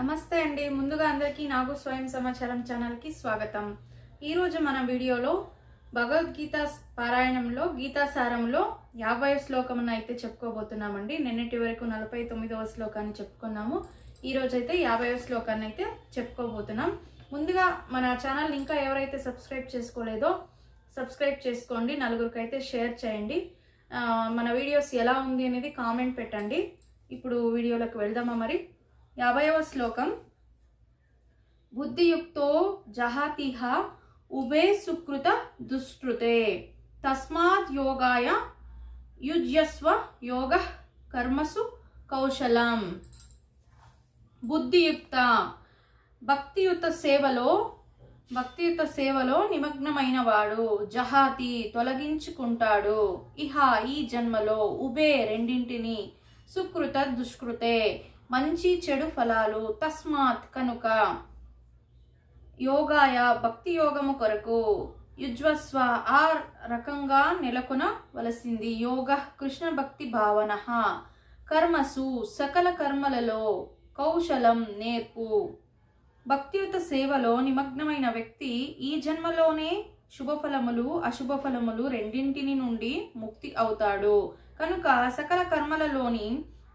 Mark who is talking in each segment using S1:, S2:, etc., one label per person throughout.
S1: నమస్తే అండి. ముందుగా అందరికీ నాగు స్వయం సమాచారం ఛానల్కి స్వాగతం. ఈరోజు మన వీడియోలో భగవద్గీత పారాయణంలో గీతాసారంలో యాభై శ్లోకం అయితే చెప్పుకోబోతున్నామండి. నిన్నటి వరకు నలభై తొమ్మిదవ శ్లోకాన్ని చెప్పుకున్నాము. ఈరోజు అయితే యాభై శ్లోకాన్ని అయితే చెప్పుకోబోతున్నాం. ముందుగా మన ఛానల్ ఇంకా ఎవరైతే సబ్స్క్రైబ్ చేసుకోలేదో సబ్స్క్రైబ్ చేసుకోండి. నలుగురికి అయితే షేర్ చేయండి. మన వీడియోస్ ఎలా ఉంది అనేది కామెంట్ పెట్టండి. ఇప్పుడు వీడియోలోకి వెళ్దామా మరి? యాభైవ శ్లోకం. బుద్ధియుక్తో జహాతిహ ఉభే సుకృత దుష్కృతే. తస్మాత్ యోగాయ యుజ్యస్వ యోగ కర్మసు కౌశలం. బుద్ధియుక్త భక్తియుత సేవలో భక్తియుత సేవలో నిమగ్నమైన వాడు జహాతి తొలగించుకుంటాడు. ఇహ ఈ జన్మలో ఉబే రెండింటిని సుకృత దుష్కృతే. మంచి చెడు ఫలాలు తస్మాత్ కనుక యోగాయ భక్తి యోగము కొరకు యుజ్వస్వ ఆ రకంగా నెలకొనవలసింది యోగ కృష్ణ భక్తి భావన. కర్మసు సకల కర్మలలో కౌశలం నేర్పు. భక్తియుత సేవలో నిమగ్నమైన వ్యక్తి ఈ జన్మలోనే శుభఫలములు అశుభ ఫలములు రెండింటిని నుండి ముక్తి అవుతాడు. కనుక సకల కర్మలలోని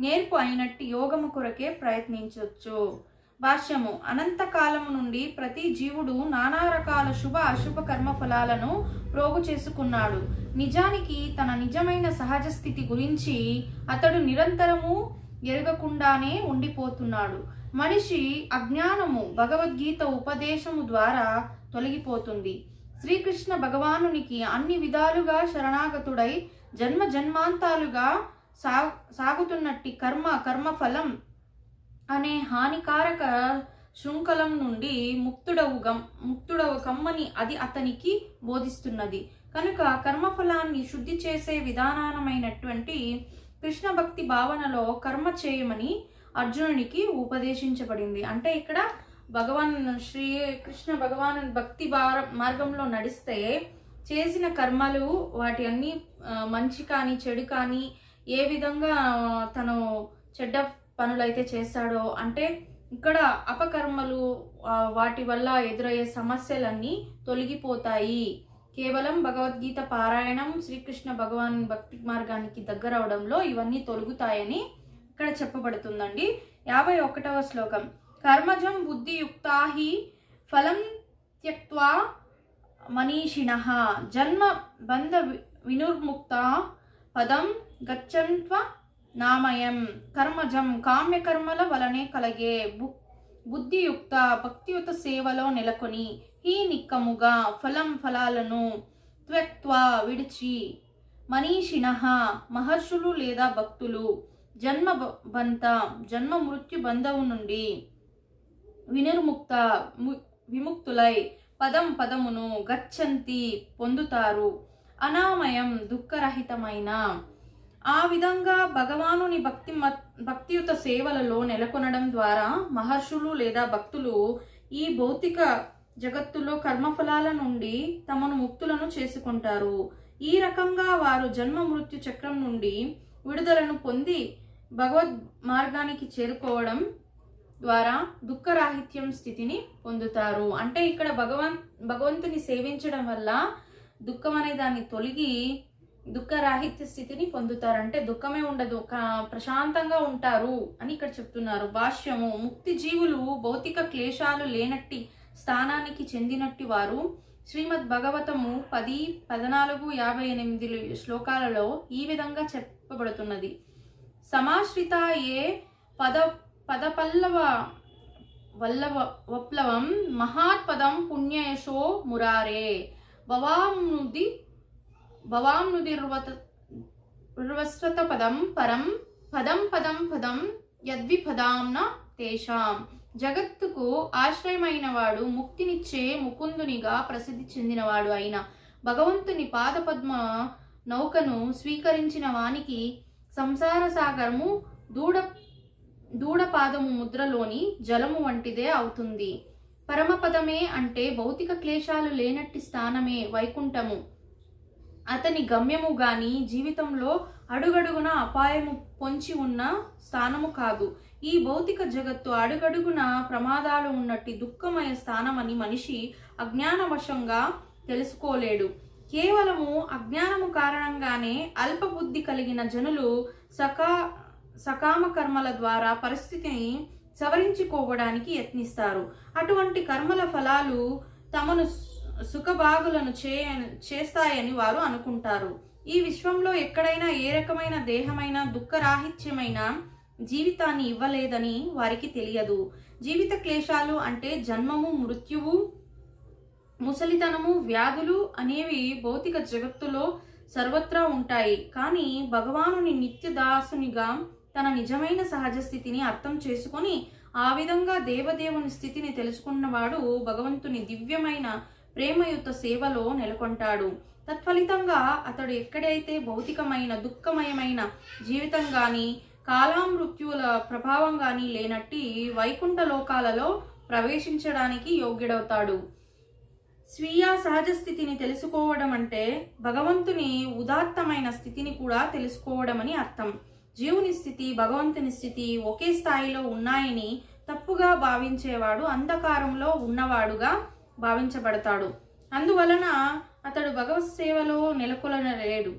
S1: నేర్పు అయినట్టు యోగము కొరకే ప్రయత్నించవచ్చు భాష్యము అనంతకాలము నుండి ప్రతి జీవుడు నానా రకాల శుభ అశుభ కర్మ ఫలాలను ప్రోగు చేసుకున్నాడు. నిజానికి తన నిజమైన సహజ స్థితి గురించి అతడు నిరంతరము ఎరగకుండానే ఉండిపోతున్నాడు. మనిషి అజ్ఞానము భగవద్గీత ఉపదేశము ద్వారా తొలగిపోతుంది. శ్రీకృష్ణ భగవానునికి అన్ని విధాలుగా శరణాగతుడై జన్మ జన్మాంతాలుగా సా సాగుతున్నట్టి కర్మ కర్మఫలం అనే హానికారక శృంఖలం నుండి ముక్తుడవు గమ్ ముక్తుడవు కమ్మని అది అతనికి బోధిస్తున్నది. కనుక కర్మఫలాన్ని శుద్ధి చేసే విధానమైనటువంటి కృష్ణ భక్తి భావనలో కర్మ చేయమని అర్జునునికి ఉపదేశించబడింది. అంటే ఇక్కడ భగవాన్ శ్రీ కృష్ణ భగవాన్ భక్తి మార్గంలో నడిస్తే చేసిన కర్మలు వాటి అన్ని మంచి కానీ చెడు కానీ ఏ విధంగా తను చెడ్డ పనులైతే చేస్తాడో అంటే ఇక్కడ అపకర్మలు వాటి వల్ల ఎదురయ్యే సమస్యలన్నీ తొలగిపోతాయి. కేవలం భగవద్గీత పారాయణం శ్రీకృష్ణ భగవాన్ భక్తి మార్గానికి దగ్గర అవడంలో ఇవన్నీ తొలుగుతాయని ఇక్కడ చెప్పబడుతుందండి. యాభై ఒకటవ శ్లోకం. కర్మజం బుద్ధియుక్తా హి ఫలం త్యక్వా మనీషిణ. జన్మ బంధ వినుర్ముక్త పదం గచ్చంత్వ నామయం. కర్మజం కామ్యకర్మల వలనే కలిగే బు బుద్ధియుక్త భక్తియుత సేవలో నెలకొని ఈ నిక్కముగా ఫలం ఫలాలను త్వక్త్వ విడిచి మనీషిణ మహర్షులు లేదా భక్తులు జన్మ బంత జన్మ మృత్యు బంధవు నుండి వినిర్ముక్త ము- విముక్తులై పదం పదమును గచ్చంతి పొందుతారు. అనామయం దుఃఖరహితమైన. ఆ విధంగా భగవానుని భక్తి మత్- భక్తియుత సేవలలో నెలకొనడం ద్వారా మహర్షులు లేదా భక్తులు ఈ భౌతిక జగత్తులో కర్మఫలాల నుండి తమను ముక్తులను చేసుకుంటారు. ఈ రకంగా వారు జన్మ మృత్యు చక్రం నుండి విడుదలను పొంది భగవద్ మార్గానికి చేరుకోవడం ద్వారా దుఃఖరాహిత్యం స్థితిని పొందుతారు. అంటే ఇక్కడ భగవన్ భగవంతుని సేవించడం వల్ల దుఃఖం అనే దాన్ని తొలగి దుఃఖరాహిత్య స్థితిని పొందుతారు. అంటే దుఃఖమే ఉండదు ప్రశాంతంగా ఉంటారు అని ఇక్కడ చెప్తున్నారు. భాష్యము ముక్తి జీవులు భౌతిక క్లేశాలు లేనట్టి స్థానానికి చెందినట్టి వారు శ్రీమద్ భగవతము పది పద్నాలుగు యాభై ఎనిమిది శ్లోకాలలో ఈ విధంగా చెప్పబడుతున్నది. సమాశ్రిత ఏ పద పదపల్లవ వల్లవ వప్లవం మహాత్పదం పుణ్యయశో మురారే. భవాంనుది భవాంనుదిర్వత రువస్వత పదం పరం పదం పదం పదం యద్విపదాంన తేషాం. జగత్తుకు ఆశ్రయమైనవాడు ముక్తినిచ్చే ముకుందునిగా ప్రసిద్ధి చెందినవాడు అయిన భగవంతుని పాదపద్మ నౌకను స్వీకరించిన వానికి సంసార సాగరము దూడ దూడపాదము ముద్రలోని జలము వంటిదే అవుతుంది. పరమపదమే అంటే భౌతిక క్లేశాలు లేనట్టి స్థానమే వైకుంఠము. అతని గమ్యము గాని జీవితంలో అడుగడుగున అపాయము పొంచి ఉన్న స్థానము కాదు. ఈ భౌతిక జగత్తు అడుగడుగున ప్రమాదాలు ఉన్నట్టి దుఃఖమయ స్థానమని మనిషి అజ్ఞానవశంగా తెలుసుకోలేడు. కేవలము అజ్ఞానము కారణంగానే అల్పబుద్ధి కలిగిన జనులు సకా సకామ కర్మల ద్వారా పరిస్థితిని సవరించుకోవడానికి యత్నిస్తారు. అటువంటి కర్మల ఫలాలు తమను సుఖభాగులను చే చేస్తాయని వారు అనుకుంటారు. ఈ విశ్వంలో ఎక్కడైనా ఏ రకమైన దేహమైన దుఃఖరాహిత్యమైన జీవితాన్ని ఇవ్వలేదని వారికి తెలియదు. జీవిత క్లేశాలు అంటే జన్మము మృత్యువు ముసలితనము వ్యాధులు అనేవి భౌతిక జగత్తులో సర్వత్రా ఉంటాయి. కానీ భగవానుని నిత్య దాసునిగా తన నిజమైన సహజ స్థితిని అర్థం చేసుకొని ఆ విధంగా దేవదేవుని స్థితిని తెలుసుకున్నవాడు భగవంతుని దివ్యమైన ప్రేమయుత సేవలో నెలకొంటాడు. తత్ఫలితంగా అతడు ఎక్కడైతే భౌతికమైన దుఃఖమయమైన జీవితం కానీ కాలామృత్యువుల ప్రభావం కానీ లేనట్టి వైకుంఠ లోకాలలో ప్రవేశించడానికి యోగ్యుడవుతాడు. స్వీయ సహజ స్థితిని తెలుసుకోవడం అంటే భగవంతుని ఉదాత్తమైన స్థితిని కూడా తెలుసుకోవడం అని అర్థం. జీవుని స్థితి భగవంతుని స్థితి ఒకే స్థాయిలో ఉన్నాయని తప్పుగా భావించేవాడు అంధకారంలో ఉన్నవాడుగా భావించబడతాడు. అందువలన అతడు భగవత్ సేవలో నెలకొలనలేడు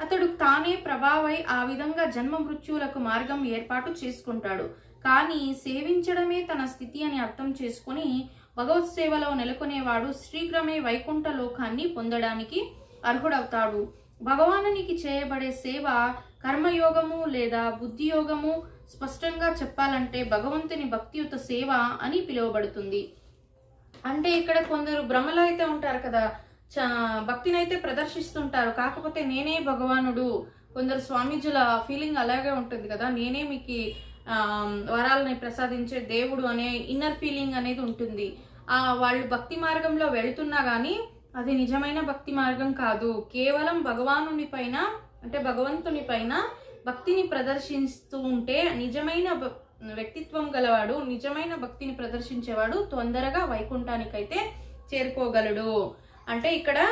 S1: అతడు తానే ప్రభావై ఆ విధంగా జన్మ మృత్యువులకు మార్గం ఏర్పాటు చేసుకుంటాడు. కానీ సేవించడమే తన స్థితి అని అర్థం చేసుకుని భగవత్ సేవలో నెలకొనేవాడు శీఘ్రమే వైకుంఠ లోకాన్ని పొందడానికి అర్హుడవుతాడు. భగవానునికి చేయబడే సేవ కర్మయోగము లేదా బుద్ధి యోగము స్పష్టంగా చెప్పాలంటే భగవంతుని భక్తియుత సేవ అని పిలువబడుతుంది. అంటే ఇక్కడ కొందరు భ్రమలో అయితే ఉంటారు కదా చ భక్తిని అయితే ప్రదర్శిస్తుంటారు. కాకపోతే నేనే భగవానుడు. కొందరు స్వామీజుల ఫీలింగ్ అలాగే ఉంటుంది కదా నేనే మీకు వరాలని ప్రసాదించే దేవుడు అనే ఇన్నర్ ఫీలింగ్ అనేది ఉంటుంది. ఆ వాళ్ళు భక్తి మార్గంలో వెళుతున్నా కానీ అది నిజమైన భక్తి మార్గం కాదు. కేవలం భగవానుని పైన అంటే భగవంతుని పైన భక్తిని ప్రదర్శిస్తూ ఉంటే నిజమైన భ- వ్యక్తిత్వం గలవాడు నిజమైన భక్తిని ప్రదర్శించేవాడు తొందరగా వైకుంఠానికైతే చేరుకోగలడు. అంటే ఇక్కడ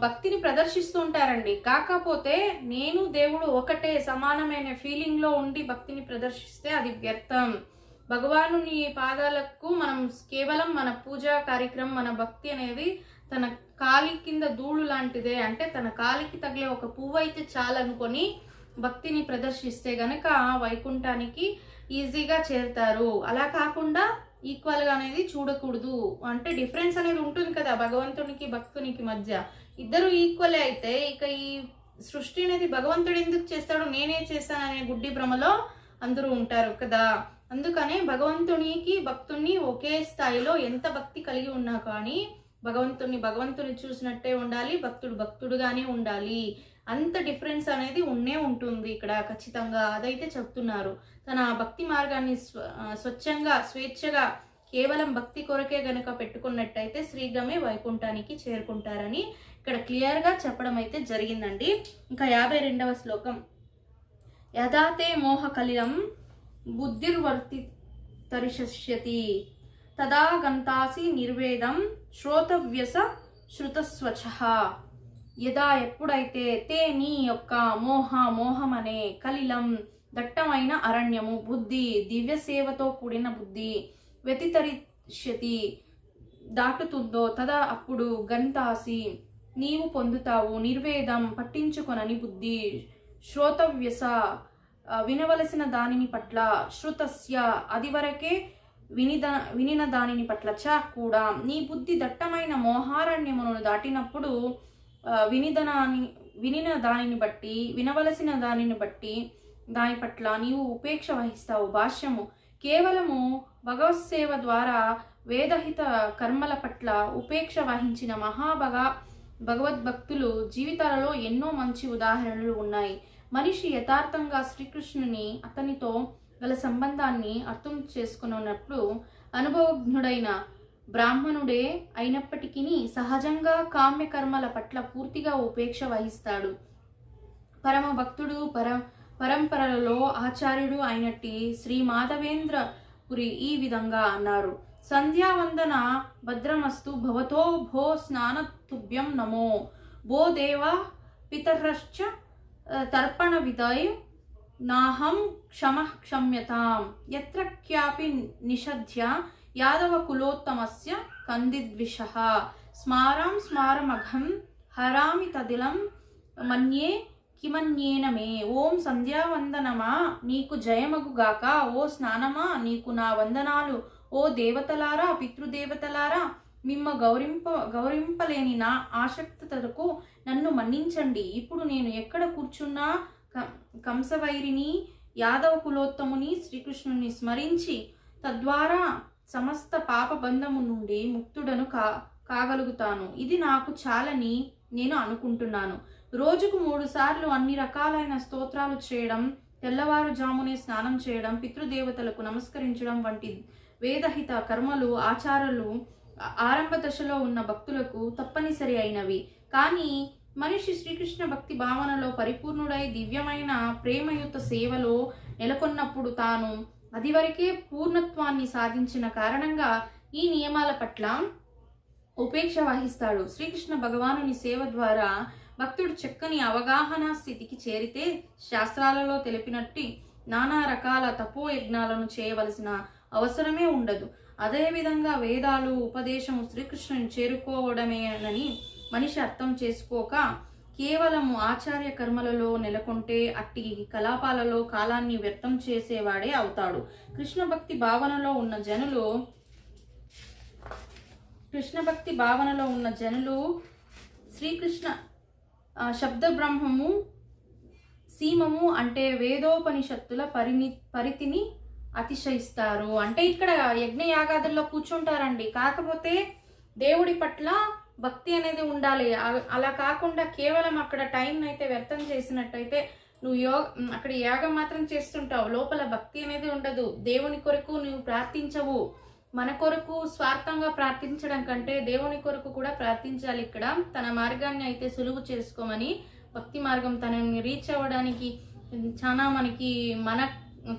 S1: భక్తిని ప్రదర్శిస్తూ ఉంటారండి. కాకపోతే నేను దేవుడు ఒకటే సమానమైన ఫీలింగ్లో ఉండి భక్తిని ప్రదర్శిస్తే అది వ్యర్థం. భగవానుని పాదాలకు మనం కేవలం మన పూజా కార్యక్రమం మన భక్తి అనేది తన కాలి కింద ధూళు లాంటిదే అంటే తన కాలికి తగిలే ఒక పువ్వు అయితే చాలనుకొని భక్తిని ప్రదర్శిస్తే గనక వైకుంఠానికి ఈజీగా చేరుతారు. అలా కాకుండా ఈక్వల్గా అనేది చూడకూడదు. అంటే డిఫరెన్స్ అనేది ఉంటుంది కదా భగవంతునికి భక్తునికి మధ్య. ఇద్దరు ఈక్వలే అయితే ఇక ఈ సృష్టి అనేది భగవంతుడు ఎందుకు చేస్తాడు నేనే చేస్తాననే గుడ్డి భ్రమలో అందరూ ఉంటారు కదా. అందుకనే భగవంతునికి భక్తుని ఒకే స్థాయిలో ఎంత భక్తి కలిగి ఉన్నా కానీ భగవంతుని భగవంతుని చూసినట్టే ఉండాలి భక్తుడు భక్తుడుగానే ఉండాలి. అంత డిఫరెన్స్ అనేది ఉండే ఉంటుంది ఇక్కడ ఖచ్చితంగా. అదైతే చెప్తున్నారు. తన భక్తి మార్గాన్ని స్వ స్వచ్ఛంగా స్వేచ్ఛగా కేవలం భక్తి కొరకే గనుక పెట్టుకున్నట్టయితే శ్రీగ్రమే వైకుంఠానికి చేరుకుంటారని ఇక్కడ క్లియర్గా చెప్పడం అయితే జరిగిందండి. ఇంకా యాభై రెండవ శ్లోకం. యథాతే మోహ కలిలం బుద్ధిర్వర్తి తరిశష్యతి తదా గంతాసి నిర్వేదం శ్రోతవ్యస శృతస్వచ యదా ఎప్పుడైతే తే నీ యొక్క మోహ మోహం అనే కలిలం దట్టమైన అరణ్యము బుద్ధి దివ్య సేవతో కూడిన బుద్ధి వ్యతితరిష్యతి దాటుతుందో తదా అప్పుడు గంతాసి నీవు పొందుతావు నిర్వేదం పట్టించుకొనని బుద్ధి శ్రోతవ్యస. వినవలసిన దానిని పట్ల శృతస్య అది వరకే వినిద వినిన దానిని పట్ల చ కూడా నీ బుద్ధి దట్టమైన మోహారణ్యమును దాటినప్పుడు వినిదనాన్ని వినిన దానిని బట్టి వినవలసిన దానిని బట్టి దాని పట్ల నీవు ఉపేక్ష వహిస్తావు భాష్యము. కేవలము భగవత్సేవ ద్వారా వేదహిత కర్మల పట్ల ఉపేక్ష వహించిన మహాభగ భగవద్భక్తులు జీవితాలలో ఎన్నో మంచి ఉదాహరణలు ఉన్నాయి. మనిషి యథార్థంగా శ్రీకృష్ణుని అతనితో గల సంబంధాన్ని అర్థం చేసుకున్నప్పుడు అనుభవజ్ఞుడైన బ్రాహ్మణుడే అయినప్పటికీ సహజంగా కామ్య కర్మల పట్ల పూర్తిగా ఉపేక్ష వహిస్తాడు. పరమ భక్తుడు పర పరంపరలలో ఆచార్యుడు అయినట్టి శ్రీ మాధవేంద్ర పురి ఈ విధంగా అన్నారు. సంధ్యావందన భద్రమస్తు భవతో భో స్నానతుభ్యం నమో. భో దేవ పితరశ్చ తర్పణ విధై నాహం క్షమ క్షమ్యతాం. ఎత్ర క్యాపి నిషధ్య? యాదవ కులోత్తమస్య కందిద్విష. స్మారం స్మారమఘం హరామి తదిలం మన్యే కిమన్యేన మే. ఓం సంధ్యావందనమా? నీకు జయమగుగాక ఓ స్నానమా? నీకు నా వందనాలు. ఓ దేవతలారా పితృదేవతలారా మిమ్మ గౌరింప గౌరింపలేని నా ఆసక్తతకు నన్ను మన్నించండి. ఇప్పుడు నేను ఎక్కడ కూర్చున్నా? కంసవైరిని యాదవ కులోత్తముని శ్రీకృష్ణుని స్మరించి తద్వారా సమస్త పాప బంధము నుండి ముక్తుడను కా కాగలుగుతాను. ఇది నాకు చాలని నేను అనుకుంటున్నాను. రోజుకు మూడు సార్లు అన్ని రకాలైన స్తోత్రాలు చేయడం తెల్లవారుజామునే స్నానం చేయడం పితృదేవతలకు నమస్కరించడం వంటి వేదహిత కర్మలు ఆచారాలు ఆరంభ దశలో ఉన్న భక్తులకు తప్పనిసరి అయినవి. కానీ మనిషి శ్రీకృష్ణ భక్తి భావనలో పరిపూర్ణుడై దివ్యమైన ప్రేమయుత సేవలో నెలకొన్నప్పుడు తాను అదివరకే పూర్ణత్వాన్ని సాధించిన కారణంగా ఈ నియమాల పట్ల ఉపేక్ష వహిస్తాడు. శ్రీకృష్ణ భగవానుని సేవ ద్వారా భక్తుడు చక్కని అవగాహన స్థితికి చేరితే శాస్త్రాలలో తెలిపినట్టు నానా రకాల తపో యజ్ఞాలను చేయవలసిన అవసరమే ఉండదు. అదేవిధంగా వేదాలు ఉపదేశము శ్రీకృష్ణుని చేరుకోవడమేనని మనిషి అర్థం చేసుకోక కేవలము ఆచార్య కర్మలలో నెలకొంటే అట్టి కలాపాలలో కాలాన్ని వ్యర్థం చేసేవాడే అవుతాడు. కృష్ణ భక్తి భావనలో ఉన్న జనులు కృష్ణ భక్తి భావనలో ఉన్న జనులు శ్రీకృష్ణ శబ్ద బ్రహ్మము సీమము అంటే వేదోపనిషత్తుల పరిని పరితిని అతిశయిస్తారు. అంటే ఇక్కడ యజ్ఞయాగాదుల్లో కూర్చుంటారండి. కాకపోతే దేవుడి పట్ల భక్తి అనేది ఉండాలి. అలా కాకుండా కేవలం అక్కడ టైం అయితే వ్యర్థం చేసినట్టయితే నువ్వు యోగ అక్కడ యాగం మాత్రం చేస్తుంటావు. లోపల భక్తి అనేది ఉండదు. దేవుని కొరకు నువ్వు ప్రార్థించవు. మన కొరకు స్వార్థంగా ప్రార్థించడం కంటే దేవుని కొరకు కూడా ప్రార్థించాలి ఇక్కడ. తన మార్గాన్ని అయితే సులువు చేసుకోమని భక్తి మార్గం తనని రీచ్ అవ్వడానికి చాలా మనకి మన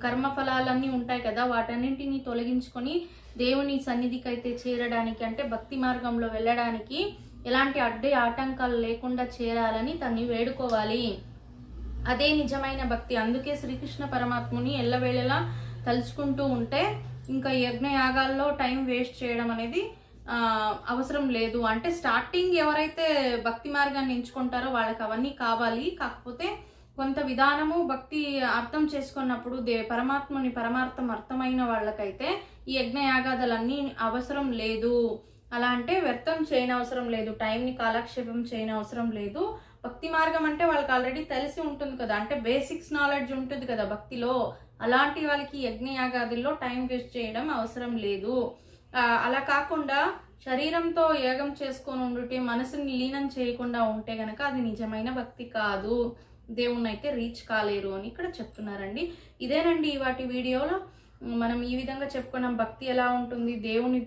S1: కర్మ ఫలాలన్నీ ఉంటాయి కదా వాటన్నింటిని తొలగించుకొని దేవుని సన్నిధికి అయితే చేరడానికి అంటే భక్తి మార్గంలో వెళ్ళడానికి ఎలాంటి అడ్డు ఆటంకాలు లేకుండా చేరాలని తన్ని వేడుకోవాలి. అదే నిజమైన భక్తి. అందుకే శ్రీకృష్ణ పరమాత్ముని ఎల్లవేళలా తలుచుకుంటూ ఉంటే ఇంకా యజ్ఞయాగాల్లో టైం వేస్ట్ చేయడం అనేది అవసరం లేదు. అంటే స్టార్టింగ్ ఎవరైతే భక్తి మార్గాన్ని ఎంచుకుంటారో వాళ్ళకి అవన్నీ కావాలి. కాకపోతే కొంత విధానము భక్తి అర్థం చేసుకున్నప్పుడు దే పరమాత్మని పరమార్థం అర్థమైన వాళ్ళకైతే ఈ యజ్ఞయాగాదులన్నీ అవసరం లేదు. అలా అంటే వ్యర్థం చేయని అవసరం లేదు. టైంని కాలక్షేపం చేయని అవసరం లేదు. భక్తి మార్గం అంటే వాళ్ళకి ఆల్రెడీ తెలిసి ఉంటుంది కదా. అంటే బేసిక్స్ నాలెడ్జ్ ఉంటుంది కదా భక్తిలో. అలాంటి వాళ్ళకి యజ్ఞయాగాదుల్లో టైం వేస్ట్ చేయడం అవసరం లేదు. అలా కాకుండా శరీరంతో యోగం చేసుకొని ఉండుటే మనసుని లీనం చేయకుండా ఉంటే గనక అది నిజమైన భక్తి కాదు. దేవుణ్ణి అయితే రీచ్ కాలేరు అని ఇక్కడ చెప్తున్నారండి. ఇదేనండి వాటి వీడియోలో. మనం ఈ విధంగా చెప్పుకున్నాం భక్తి ఎలా ఉంటుంది దేవుని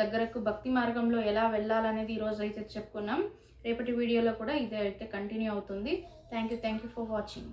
S1: దగ్గరకు భక్తి మార్గంలో ఎలా వెళ్ళాలనేది ఈరోజు అయితే చెప్పుకున్నాం. రేపటి వీడియోలో కూడా ఇదే అయితే కంటిన్యూ అవుతుంది. Thank you thank you for watching.